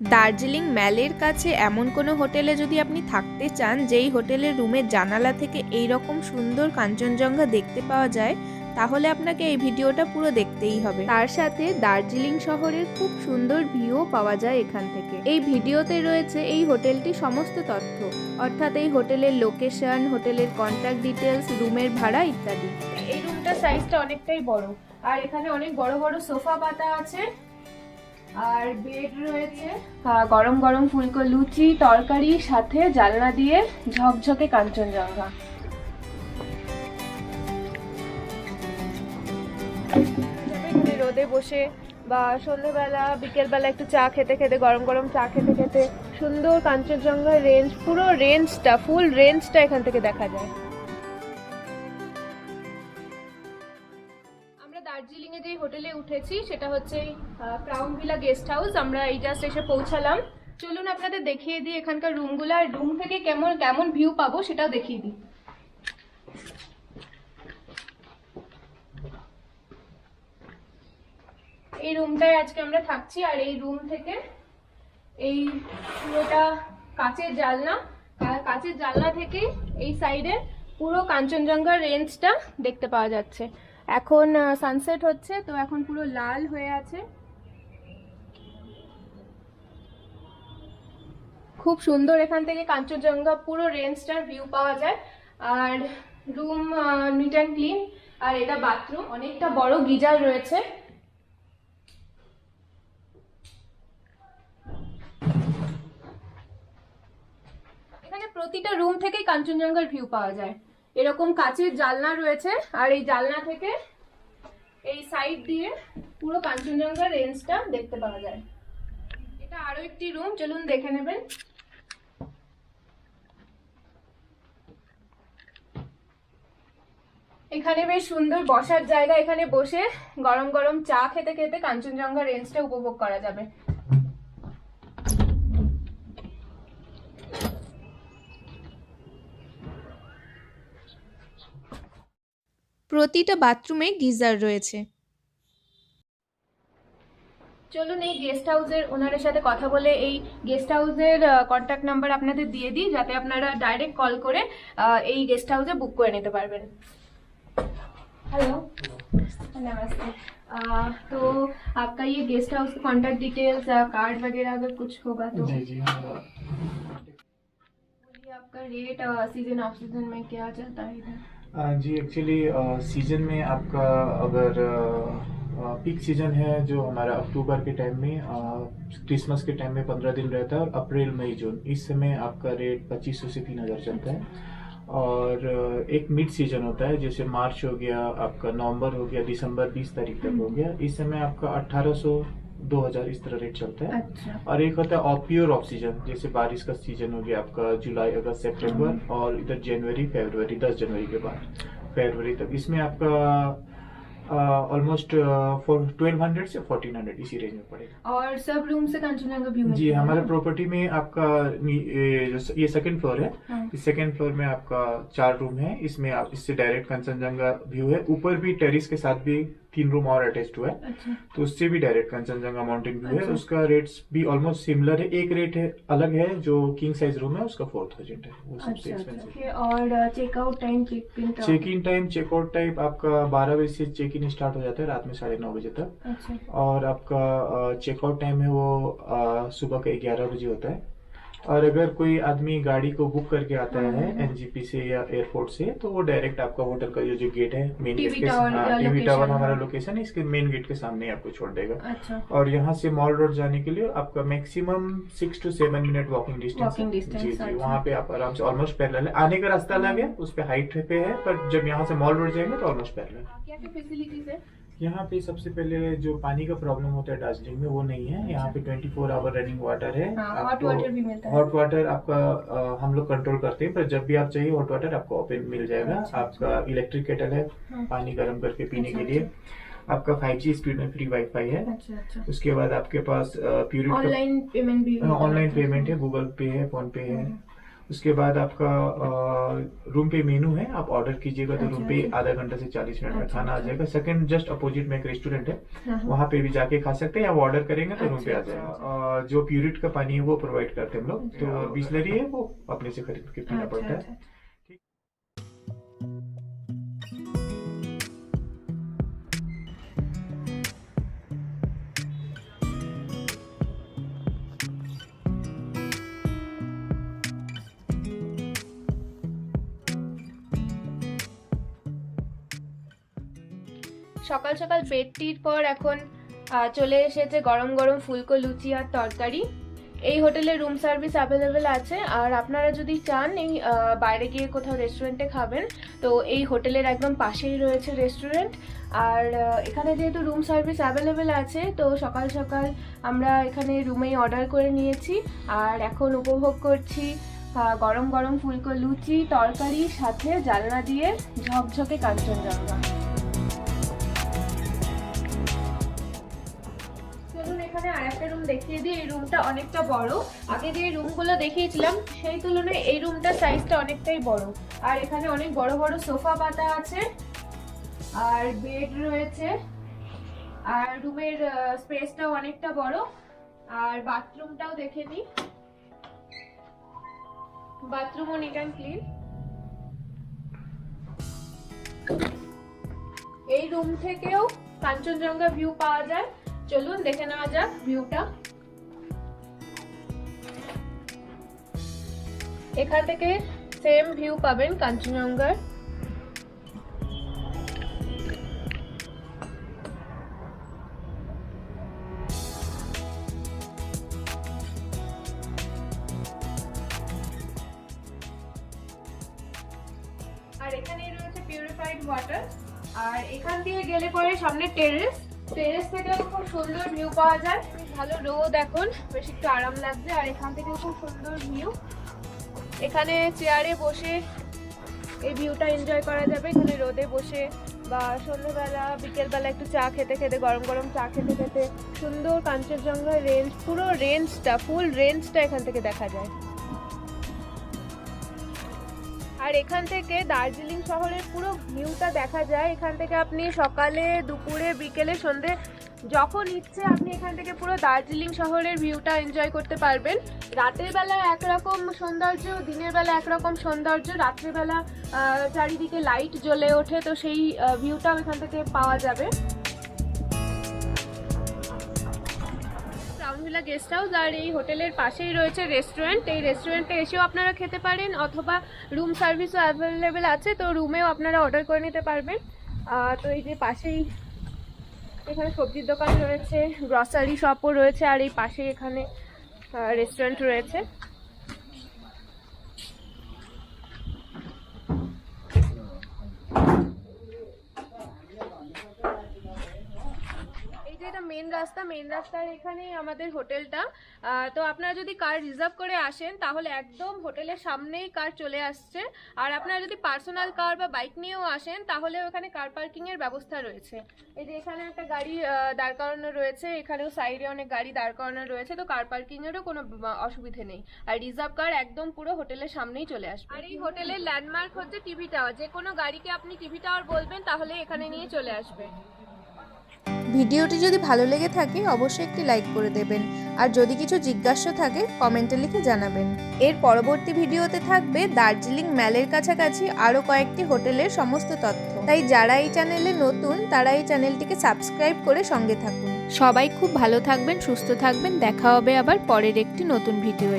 দার্জিলিং ম্যালের কাছে এমন কোনো হোটেলে যদি আপনি থাকতে চান, যেই হোটেলের রুমের জানালা থেকে এই রকম সুন্দর কাঞ্চনজঙ্ঘা দেখতে পাওয়া যায়, তাহলে আপনাকে এই ভিডিওটা পুরো দেখতেই হবে। তার সাথে দার্জিলিং শহরের খুব সুন্দর ভিউও পাওয়া যায় এখান থেকে। এই ভিডিওতে রয়েছে এই হোটেলটি সমস্ত তথ্য, অর্থাৎ এই হোটেলের লোকেশন, হোটেলের কন্ট্যাক্ট ডিটেলস রুমের ভাড়া ইত্যাদি। এই রুমটার সাইজটা অনেকটাই বড়, আর এখানে অনেক বড় বড় সোফা পাতা আছে আর বেড রয়েছে। গরম গরম ফুলকো লুচি, তরকারি, সাথে জানলা দিয়ে ঝকঝকে কাঞ্চনজঙ্ঘা। রোদে বসে বা সন্ধ্যেবেলা বিকেলবেলা একটু চা খেতে খেতে, গরম গরম চা খেতে খেতে সুন্দর কাঞ্চনজঙ্ঘার রেঞ্জ পুরো রেঞ্জটা ফুল রেঞ্জটা এখান থেকে দেখা যায়। দার্জিলিং এ যে হোটেলে উঠেছি, সেটা হচ্ছে ক্রাউন ভিলা গেস্ট হাউস। আমরা এই জাস্ট এসে পৌঁছালাম। চলুন আপনাদের দেখিয়ে দিই এখানকার রুমগুলো, আর রুম থেকে কেমন কেমন ভিউ পাবো সেটাও দেখিয়ে দিই। এই রুমটায় আজকে আমরা থাকছি, আর এই রুম থেকে এই পুরোটা কাচের জানলা কা- কাচের জানলা থেকে এই সাইডে পুরো কাঞ্চনজঙ্ঘার রেঞ্জটা দেখতে পাওয়া যাচ্ছে। এখন সানসেট হচ্ছে, তো এখন পুরো লাল হয়ে আছে। খুব সুন্দর এখান থেকে কাঞ্চনজঙ্ঘা, পুরো রেঞ্জটার ভিউ পাওয়া যায়। আর রুম নিট অ্যান্ড ক্লিন আর এটা বাথরুম অনেকটা বড় গিজার রয়েছে। এখানে প্রতিটা রুম থেকেই কাঞ্চনজঙ্ঘার ভিউ পাওয়া যায়। এরকম কাচের জানলা রয়েছে, আর এই জানলা থেকে এই সাইড দিয়ে পুরো কাঞ্চনজঙ্ঘার রেঞ্জটা দেখতে পাওয়া যায়। এটা আরও একটি রুম চলুন দেখে নেবেন। এখানে বেশ সুন্দর বসার জায়গা, এখানে বসে গরম গরম চা খেতে খেতে কাঞ্চনজঙ্ঘা রেঞ্জটা উপভোগ করা যাবে। প্রতিটা বাথরুমে গিজার রয়েছে চলুন এই গেস্ট হাউসের ওনারের সাথে কথা বলে এই গেস্ট হাউসের কন্ট্যাক্ট নাম্বার আপনাদের দিয়ে দিই যাতে আপনারা ডাইরেক্ট কল করে আহ, এই গেস্ট হাউসে বুক করে নিতে পারবেন हेलो नमस्ते आ, तो आपका ये गेस्ट हाउस का कॉन्टैक्ट डिटेल्स कार्ड वगैरह अगर कुछ होगा तो जी जी हाँ बोलिए आपका रेट सीज़न ऑफ़ सीज़न में क्या चलता है इधर? जी एक्चुअली सीज़न में आपका अगर पीक सीज़न है जो हमारा अक्टूबर के टाइम में क्रिसमस के टाइम में पंद्रह दिन रहता है और अप्रैल मई जून इस समय आपका रेट पच्चीस सौ से तीन हज़ार चलता है। और एक मिड सीज़न होता है जैसे मार्च हो गया आपका नवंबर हो गया दिसंबर बीस तारीख तक हो गया इस समय आपका अट्ठारह सौ दो हज़ार इस तरह रेट चलता है। अच्छा। और एक होता है ऑफ़ प्योर ऑफ़ सीज़न जैसे बारिश का सीज़न हो गया आपका जुलाई अगस्त सितंबर और इधर जनवरी फरवरी दस जनवरी के बाद। फरवरी तक। इसमें आपका ऑलमोस्ट फोर ट्वेल्व हंड्रेड से फोर्टीन हंड्रेड इसी रेंज में पड़ेगा। और सब रूम से कंचनजंगा जी हमारे प्रॉपर्टी में आपका ये सेकंड फ्लोर है। हाँ। इस सेकंड फ्लोर में आपका चार रूम है। इसमें आप इससे डायरेक्ट कंचनजंगा व्यू है। ऊपर भी टेरिस के साथ भी तीन रूम और अटैच हुआ है। अच्छा। तो उससे भी डायरेक्ट कंचनजंगा माउंटेन व्यू अच्छा। है। अच्छा। उसका रेट्स भी ऑलमोस्ट सिमिलर है। एक रेट है अलग है जो किंग साइज़ रूम है उसका फोर थाउज़ेंड है। वो सबसे अच्छा एक्सपेंसिव अच्छा और checkout time check in time checkout time आपका बारह बजे से चेक इन स्टार्ट हो जाता है रात में साढ़े नौ बजे तक। अच्छा। और आपका चेकआउट टाइम है वो सुबह का ग्यारह बजे होता है। और अगर कोई आदमी गाड़ी को बुक करके आता है हम्म। एनजीपी से या एयरपोर्ट से तो वो डायरेक्ट आपका होटल का जो गेट है मेन गेट के टीवी टावर हमारा हाँ। लोकेशन है इसके मेन गेट के सामने ही आपको छोड़ देगा। अच्छा। और यहाँ से मॉल रोड जाने के लिए आपका maximum six to seven minute walking distance जी जी अच्छा। वहाँ पे आप आराम से ऑलमोस्ट पैरेलल है। आने का रास्ता अलग है उस पर हाइट पे है पर जब यहाँ से मॉल रोड जाएँगे तो ऑलमोस्ट फैसिलिटीज़ है? यहाँ पे सबसे पहले जो पानी का प्रॉब्लम होता है दार्जिलिंग में वो नहीं है। यहाँ पे 24 फोर आवर रनिंग वाटर है। हाँ, hot water भी मिलता है। हॉट वाटर आपका अ, हम लोग कंट्रोल करते हैं पर जब भी आप चाहिए हॉट वाटर आपको ओपन मिल जाएगा। अच्छा, आपका इलेक्ट्रिक केटल है हाँ। पानी गर्म करके पीने अच्छा, के लिए आपका 5G स्पीड में फ्री वाईफाई है। अच्छा अच्छा। उसके बाद आपके पास ऑनलाइन पेमेंट भी ऑनलाइन पेमेंट है। गूगल पे है फ़ोन पे है। उसके बाद आपका रूम पे मेनू है आप ऑर्डर कीजिएगा तो रूम अच्छा, पे अच्छा। आधा घंटे से चालीस मिनट में अच्छा, खाना आ अच्छा। जाएगा सेकंड जस्ट अपोजिट में एक रेस्टोरेंट है हाँ, हाँ। वहाँ पे भी जाके खा सकते हैं या ऑर्डर करेंगे तो रूम पे आ अच्छा, जाएगा अच्छा, जो प्यूरिट का पानी है वो प्रोवाइड करते हैं हम लोग अच्छा। तो बिस्लरी है वो अपने से खरीद के पीना अच्छा, पड़ता है সকাল সকাল পেটটির পর এখন চলে এসেছে গরম গরম ফুলকো লুচি আর তরকারি। এই হোটেলে রুম সার্ভিস অ্যাভেলেবেল আছে। আর আপনারা যদি চান এই বাইরে গিয়ে কোথাও রেস্টুরেন্টে খাবেন, তো এই হোটেলের একদম পাশেই রয়েছে রেস্টুরেন্ট আর এখানে যেহেতু রুম সার্ভিস অ্যাভেলেবেল আছে, তো সকাল সকাল আমরা এখানে রুমেই অর্ডার করে নিয়েছি। আর এখন উপভোগ করছি গরম গরম ফুলকো লুচি, তরকারি, সাথে জানলা দিয়ে ঝকঝকে কাঞ্চনজঙ্ঘা। এখানে আরেকটা রুম দেখিয়ে দিই। এই রুমটা অনেকটা বড়। আগে যে রুমগুলো দেখিয়েছিলাম, সেই তুলনায় এই রুমটার সাইজটা অনেকটাই বড়। আর এখানে অনেক বড় বড় সোফা পাতা আছে, আর বেড রয়েছে, আর রুমের স্পেসটাও অনেকটা বড়। আর বাথরুমটাও দেখে নিই। বাথরুমও নিট অ্যান্ড ক্লিন এই রুম থেকেও কাঞ্চনজঙ্ঘা ভিউ পাওয়া যায়। চলুন দেখে নেওয়া যাক ভিউটা এখান থেকে সেম ভিউ পাবেন কাঞ্চনজঙ্ঘার। আর এখানেই রয়েছে পিউরিফাইড ওয়াটার আর এখান দিয়ে গেলে পরে সামনে টেরেস টেরেস থেকে খুব সুন্দর ভিউ পাওয়া যায়। ভালো রোদ এখন। বেশ একটু আরাম লাগছে। আর এখান থেকে খুব সুন্দর ভিউ এখানে চেয়ারে বসে এই ভিউটা এনজয় করা যাবে। এখানে রোদে বসে বা সন্ধ্যেবেলা, বিকেলবেলা একটু চা খেতে খেতে, গরম গরম চা খেতে খেতে সুন্দর কাঞ্চনজঙ্ঘা রেঞ্জ পুরো রেঞ্জটা ফুল রেঞ্জটা এখান থেকে দেখা যায়। আর এখান থেকে দার্জিলিং শহরের পুরো ভিউটা দেখা যায়। এখান থেকে আপনি সকালে, দুপুরে, বিকেলে, সন্ধে, যখন ইচ্ছে আপনি এখান থেকে পুরো দার্জিলিং শহরের ভিউটা এনজয় করতে পারবেন। রাতের বেলা একরকম সৌন্দর্য, দিনের বেলা একরকম সৌন্দর্য রাত্রেবেলা চারিদিকে লাইট জ্বলে ওঠে, তো সেই ভিউটাও এখান থেকে পাওয়া যাবে। টাউনভিলা গেস্ট হাউস আর এই হোটেলের পাশেই রয়েছে রেস্টুরেন্ট। এই রেস্টুরেন্টে এসেও আপনারা খেতে পারেন অথবা রুম সার্ভিসও অ্যাভেলেবেল আছে, তো রুমেও আপনারা অর্ডার করে নিতে পারবেন। তো এই যে পাশেই এখানে সবজির দোকান রয়েছে, গ্রসারি শপও রয়েছে আর এই পাশেই এখানে রেস্টুরেন্ট রয়েছে। যে এটা মেন রাস্তা মেন রাস্তার এখানে আমাদের হোটেলটা। তো আপনারা যদি কার রিজার্ভ করে আসেন, তাহলে একদম হোটেলের সামনেই কার চলে আসছে। আর আপনারা যদি পার্সোনাল কার বা বাইক নিয়েও আসেন, তাহলে ওখানে কার পার্কিং এর ব্যবস্থা রয়েছে। এই যে এখানে একটা গাড়ি দাঁড় করানো রয়েছে। এখানেও সাইডে অনেক গাড়ি দাঁড় করানো রয়েছে। তো কার পার্কিং এরও কোনো অসুবিধে নেই। আর রিজার্ভ কার একদম পুরো হোটেলের সামনেই চলে আসবে। আর এই হোটেলের ল্যান্ডমার্ক হচ্ছে টিভি টাওয়ার যে কোনো গাড়িকে আপনি টিভি টাওয়ার বলবেন, তাহলে এখানে নিয়ে চলে আসবে। ভিডিওটি যদি ভালো লেগে থাকে, অবশ্যই একটি লাইক করে দেবেন। আর যদি কিছু জিজ্ঞাসা থাকে, কমেন্টে লিখে জানাবেন। এর পরবর্তী ভিডিওতে থাকবে দার্জিলিং ম্যালের কাছাকাছি আরও কয়েকটি হোটেলের সমস্ত তথ্য। তাই যারা এই চ্যানেলে নতুন, তারা এই চ্যানেলটিকে সাবস্ক্রাইব করে সঙ্গে থাকুন। সবাই খুব ভালো থাকবেন, সুস্থ থাকবেন। দেখা হবে আবার পরের একটি নতুন ভিডিওয়ে।